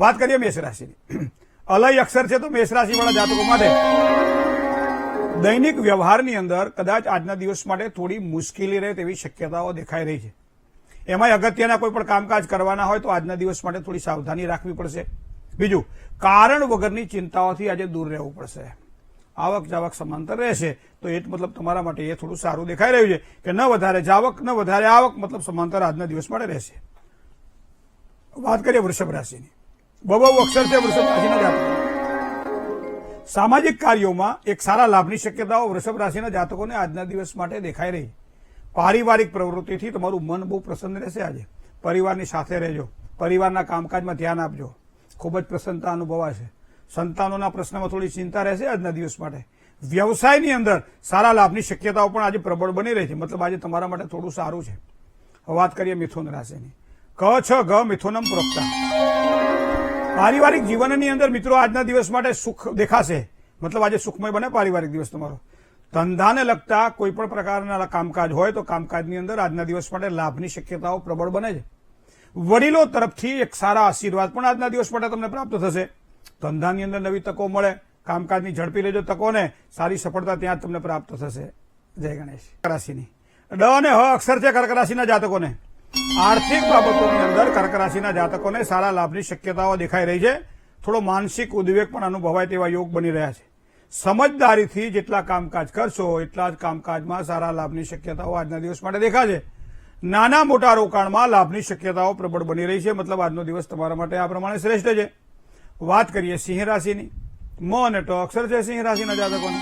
વાત કરીએ મેષ રાશિની. અલય અક્ષર છે તો મેષ રાશિવાળા જાતકો માટે દૈનિક વ્યવહારની અંદર કદાચ આજના દિવસ માટે થોડી મુશ્કેલી રહે તેવી શક્યતાઓ દેખાઈ રહી છે. એમાંય અગત્યના કોઈ પણ કામકાજ કરવાના હોય તો આજના દિવસ માટે થોડી સાવધાની રાખવી પડશે. બીજું, કારણ વગરની ચિંતાઓથી આજે દૂર રહેવું પડશે. આવક જાવક સમાંતર રહેશે, તો એ જ મતલબ તમારા માટે એ થોડું સારું દેખાઈ રહ્યું છે કે ન વધારે જાવક, ન વધારે આવક મતલબ સમાંતર આજના દિવસ માટે રહેશે. વાત કરીએ વૃષભ રાશિની. બબો અક્ષર વૃષભ રાશિના જાતકો. સામાજિક કાર્યોમાં એક સારા લાભની શક્યતાઓ વૃષભ રાશિના જાતકોને આજના દિવસ માટે દેખાઈ રહી. પારિવારિક પ્રવૃત્તિથી તમારું મન બહુ પ્રસન્ન રહેશે આજે. પરિવારની સાથે રહેજો. પરિવારના કામકાજમાં ધ્યાન આપજો. ખૂબ જ પ્રસન્નતા અનુભવાશે. સંતાનોના પ્રશ્નમાં થોડી ચિંતા રહેશે આજના દિવસ માટે. વ્યવસાયની અંદર સારા લાભની શક્યતાઓ પણ આજે પ્રબળ બની રહી છે. મતલબ આજે તમારા માટે થોડું સારું છે. વાત કરીએ મિથુન રાશિની. ક, છ, ગ મિથુનમ પ્રોક્તા. પારિવારિક જીવનની અંદર મિત્રો આજના દિવસ માટે સુખ દેખાશે. મતલબ આજે સુખમય બને પારિવારિક દિવસ તમારો. ધંધાને લગતા કોઈ પણ પ્રકારના કામકાજ હોય તો કામકાજની અંદર આજના દિવસ માટે લાભની શક્યતાઓ પ્રબળ બને છે. વડીલો તરફથી એક સારા આશીર્વાદ પણ આજના દિવસ માટે તમને પ્રાપ્ત થશે. ધંધાની અંદર નવી તકો મળે, કામકાજની ઝડપી લેજો તકોને, સારી સફળતા ત્યાં જ તમને પ્રાપ્ત થશે. જય ગણેશ. કરાશીની રાશિની ડ અને હ અક્ષર છે કર્ક રાશિના જાતકોને. આર્થિક બાબતોની અંદર કર્ક રાશિના જાતકોને સારા લાભની શક્યતાઓ દેખાઈ રહી છે. થોડો માનસિક ઉદ્વેગ પણ અનુભવાય તેવા યોગ બની રહ્યા છે. સમજદારીથી જેટલા કામકાજ કરશો, એટલા જ કામકાજમાં સારા લાભની શક્યતાઓ આજના દિવસ માટે દેખાશે. નાના મોટા રોકાણમાં લાભની શક્યતાઓ પ્રબળ બની રહી છે. મતલબ આજનો દિવસ તમારા માટે આ પ્રમાણે શ્રેષ્ઠ છે. વાત કરીએ સિંહ રાશિની. મ અને ટ અક્ષર છે સિંહ રાશિના જાતકોની.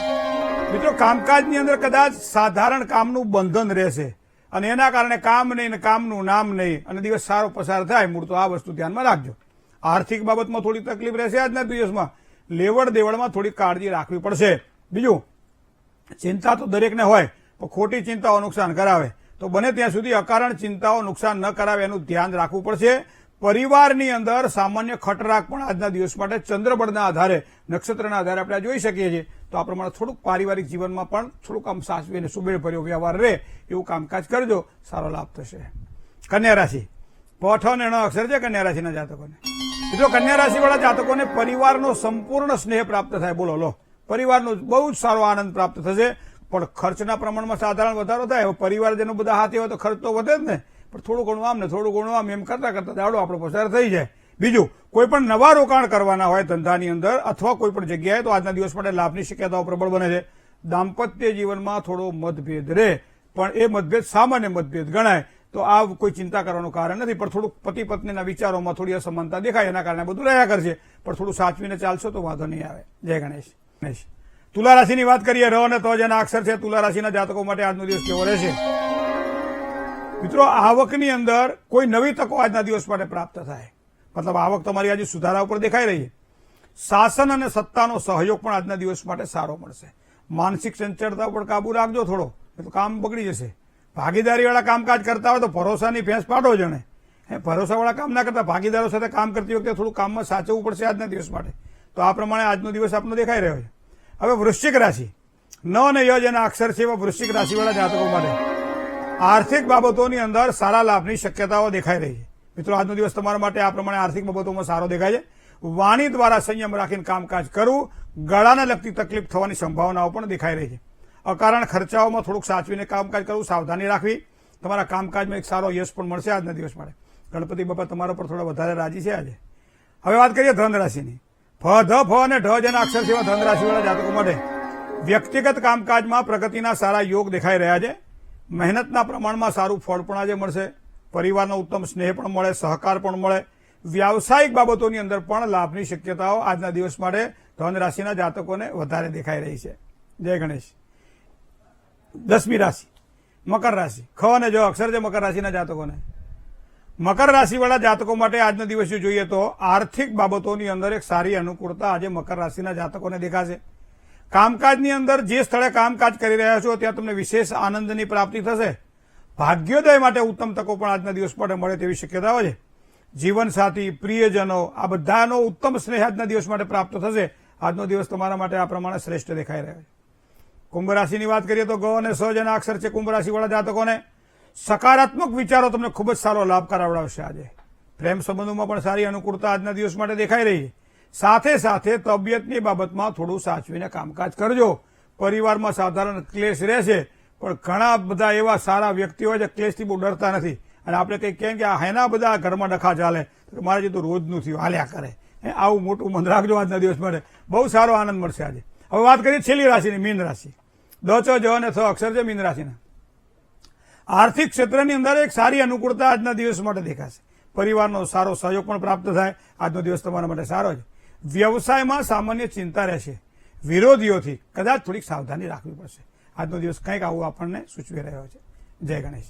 મિત્રો, કામકાજની અંદર કદાચ સાધારણ કામનું બંધન રહેશે. અને એના કારણે કામ નહીં ને કામનું નામ નહીં અને દિવસ સારો પસાર થાય, મૂળ તો આ વસ્તુ ધ્યાનમાં રાખજો. આર્થિક બાબતમાં થોડી તકલીફ રહેશે આજના દિવસમાં. લેવડ દેવડમાં થોડી કાળજી રાખવી પડશે. બીજું, ચિંતા તો દરેકને હોય, પણ ખોટી ચિંતાઓ નુકસાન કરાવે. તો બને ત્યાં સુધી અકારણ ચિંતાઓ નુકસાન ન કરાવે એનું ધ્યાન રાખવું પડશે. પરિવારની અંદર સામાન્ય ખટરાક પણ આજના દિવસ માટે ચંદ્રબળના આધારે, નક્ષત્રના આધારે આપણે જોઈ શકીએ છીએ. તો આ પ્રમાણે થોડુંક પારિવારિક જીવનમાં પણ થોડુંક આમ સાસવીને સુબેળભર્યો વ્યવહાર રહે એવું કામકાજ કરજો. સારો લાભ થશે. કન્યા રાશિ. પઠ અને ણ અક્ષર છે કન્યા રાશિના જાતકોને. મિત્રો, કન્યા રાશિવાળા જાતકોને પરિવારનો સંપૂર્ણ સ્નેહ પ્રાપ્ત થાય. બોલો, લો. પરિવારનો બહુ જ સારો આનંદ પ્રાપ્ત થશે. પણ ખર્ચના પ્રમાણમાં સાધારણ વધારો થાય. પરિવાર પરિવારજનો બધા હાથે હોય તો ખર્ચ તો વધે જ ને. પણ થોડું ઘણું આમ ને થોડું ઘણું આમ એમ કરતા કરતા દાડો આપણો પસાર થઈ જાય. બીજું, કોઈ પણ નવા રોકાણ કરવાના હોય ધંધાની અંદર અથવા કોઈ પણ જગ્યાએ, તો આજના દિવસ માટે લાભની શક્યતાઓ પ્રબળ બને છે. દાંપત્ય જીવનમાં થોડો મતભેદ રહે, પણ એ મતભેદ સામાન્ય મતભેદ ગણાય. તો આ કોઈ ચિંતા કરવાનું કારણ નથી, પણ થોડુંક પતિ પત્નીના વિચારોમાં થોડી અસમાનતા દેખાય, એના કારણે બધું રહ્યા કરશે. પણ થોડું સાચવીને ચાલશો તો વાંધો નહીં આવે. જય ગણેશ. ગણેશ. તુલા રાશિની વાત કરીએ, ર અને તો જેના અક્ષર છે, તુલા રાશિના જાતકો માટે આજનો દિવસ કેવો રહેશે? મિત્રો, આવકની અંદર કોઈ નવી તકો આજના દિવસ માટે પ્રાપ્ત થાય. મતલબ આવક તમારી આજે સુધારા ઉપર દેખાઈ રહી છે. શાસન અને સત્તાનો સહયોગ પણ આજના દિવસ માટે સારો મળશે. માનસિક ચંચળતા ઉપર કાબુ રાખજો થોડો તો કામ બગડી જશે. ભાગીદારીવાળા કામકાજ કરતા હોય તો ભરોસાની ફેંસ પાડો જણે. હે, ભરોસાવાળા કામ ના કરતા ભાગીદારો સાથે કામ કરતી વખતે થોડું કામમાં સાચવવું પડશે આજના દિવસ માટે. તો આ પ્રમાણે આજનો દિવસ આપનો દેખાઈ રહ્યો છે. હવે વૃશ્ચિક રાશિ. ન અને ય જેના અક્ષર છે એવા વૃશ્ચિક રાશિવાળા જાતકો માટે. આર્થિક બાબતોની અંદર સારા લાભની શક્યતાઓ દેખાઈ રહી છે. મિત્રો, આજનો દિવસ તમારા માટે આ પ્રમાણે આર્થિક બાબતોમાં સારો દેખાય છે. વાણી દ્વારા સંયમ રાખીને કામકાજ કરવું, ગળાને લગતી તકલીફ થવાની સંભાવનાઓ પણ દેખાઈ રહી છે. અકારણ ખર્ચાઓમાં થોડુંક સાચવીને કામકાજ કરવું, સાવધાની રાખવી, તમારા કામકાજમાં એક સારો યશ પણ મળશે આજના દિવસ માટે. ગણપતિ બાપા તમારા પર થોડા વધારે રાજી છે આજે. હવે વાત કરીએ ધન રાશિની ફ, ધ, ફ અને ઢ જેના અક્ષર છે એવા ધન રાશિવાળા જાતકો માટે વ્યક્તિગત કામકાજમાં પ્રગતિના સારા યોગ દેખાઈ રહ્યા છે. મહેનતના પ્રમાણમાં સારું ફળ પણ આજે મળશે. પરિવારનો ઉત્તમ સ્નેહ પણ મળે, સહકાર પણ મળે. વ્યાવસાયિક બાબતોની અંદર પણ લાભની શક્યતાઓ આજના દિવસ માટે ધન રાશિના જાતકોને વધારે દેખાઈ રહી છે. જય ગણેશ. દસમી રાશિ. મકર રાશિ. ખ અને જો અક્ષર છે મકર રાશિના જાતકોને. મકર રાશિવાળા જાતકો માટે આજનો દિવસ જોઈએ તો આર્થિક બાબતોની અંદર એક સારી અનુકૂળતા આજે મકર રાશિના જાતકોને દેખાશે. કામકાજની અંદર જે સ્થળે કામકાજ કરી રહ્યા છો, ત્યાં તમને વિશેષ આનંદની પ્રાપ્તિ થશે. ભાગ્યોદય માટે ઉત્તમ તકો પણ આજના દિવસ માટે મળે તેવી શક્યતાઓ છે. જીવનસાથી, પ્રિયજનો, આ બધાનો ઉત્તમ સ્નેહ આજના દિવસ માટે પ્રાપ્ત થશે. આજનો દિવસ તમારા માટે આ પ્રમાણે શ્રેષ્ઠ દેખાઈ રહ્યો છે. કુંભ રાશિની વાત કરીએ તો ગ અને સ અક્ષર છે કુંભ રાશિવાળા જાતકોને સકારાત્મક વિચારો તમને ખૂબ જ સારો લાભ કરાવડાવશે આજે. પ્રેમ સંબંધોમાં પણ સારી અનુકૂળતા આજના દિવસ માટે દેખાઈ રહી છે. સાથે સાથે તબિયતની બાબતમાં થોડું સાચવીને કામકાજ કરજો. પરિવારમાં સાધારણ ક્લેશ રહેશે, પણ ઘણા બધા એવા સારા વ્યક્તિઓ જે ક્લેશથી બહુ ડરતા નથી. અને આપણે કંઈક કેમ કે આ હેના બધા ઘરમાં ડખા ચાલે મારે જે તો રોજનું થયું, હાલ્યા કરે. આવું મોટું મન રાખજો આજના દિવસ માટે. બહુ સારો આનંદ મળશે આજે. હવે વાત કરીએ છેલ્લી રાશિની, મીન રાશિ. દ, ચ, જ અને થ અક્ષર છે મીન રાશિના. આર્થિક ક્ષેત્રની અંદર એક સારી અનુકૂળતા આજના દિવસ માટે દેખાશે. પરિવારનો સારો સહયોગ પણ પ્રાપ્ત થાય. આજનો દિવસ તમારા માટે સારો છે. વ્યવસાયમાં સામાન્ય ચિંતા રહેશે. વિરોધીઓથી કદાચ થોડીક સાવધાની રાખવી પડશે. આજનો દિવસ કંઈક આવું આપણને સૂચવી રહ્યો છે. જય ગણેશ